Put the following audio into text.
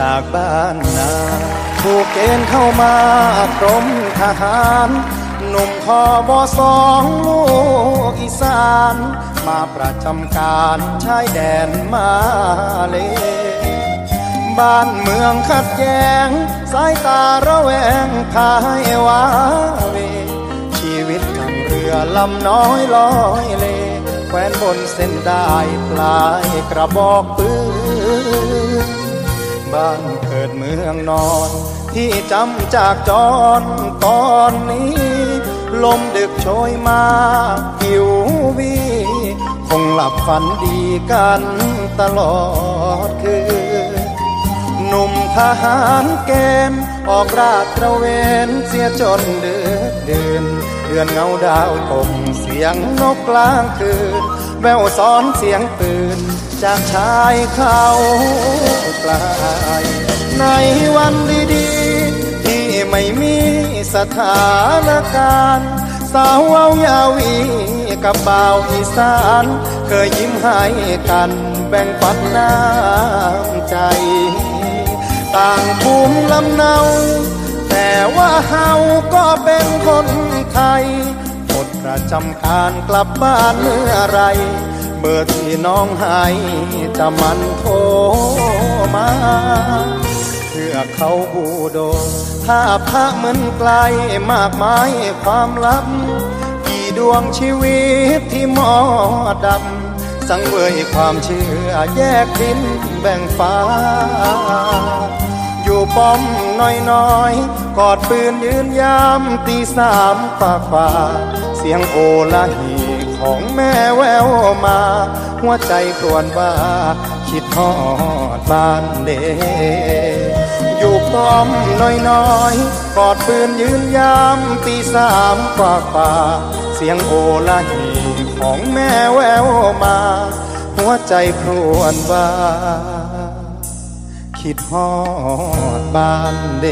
จากบ้านนาถูกเกณฑ์เข้ามากรมทหารหนุ่มคอบอสองลูกอีสาน มาประจำการชายแดนมาเล บ้านเมืองขัดแย้ง สายตาระแวงพายวาเว ชีวิตขังเรือลำน้อยลอยเล แควนบนเส้นได้ปลายกระบอกปืน บ้านเกิดเมืองนอน ที่จำจากจรตอนนี้ ลมดึกโชยมาหิววีคงหลับฝันดีกันตลอดคืนหนุ่มทหารเกณฑ์ออกราดตระเวนเสียจนเดือดเดือนเดือนเงาดาวตกเสียงนกกลางคืน แววซ้อนเสียงปืน จากชายเขาปลายในวันดีๆ ที่ไม่มีสถานการณ์ สาวเว้ายาวีกับบ่าวอีสาน เคยยิ้มให้กันแบ่งปันน้ำใจ ต่างภูมิลำเนา แต่ว่าเฮาก็เป็นคนไทยหมดประจำการกลับบ้านเมื่อไร เบอร์ที่น้องให้จะมันโทรมา เพื่อเขาบูโดถ้าพระเหมือนไกลมากมายความลับ กี่ดวงชีวิตที่มอดำ สังเวยความเชื่อแยกดินแบ่งฟ้า อยู่ป้อมน้อยๆ กอดปืนยืนยามตีสามปากป่าเสียงโอละหี ของแม่แววมา หัวใจครวญว่าคิดทอดบ้านเดอยู่ป้อมน้อยๆกอดปืนยืนยามตีสามปากป่า เสียงโอละหีของแม่แววมา หัวใจครวญว่าคิดฮอดบ้านเด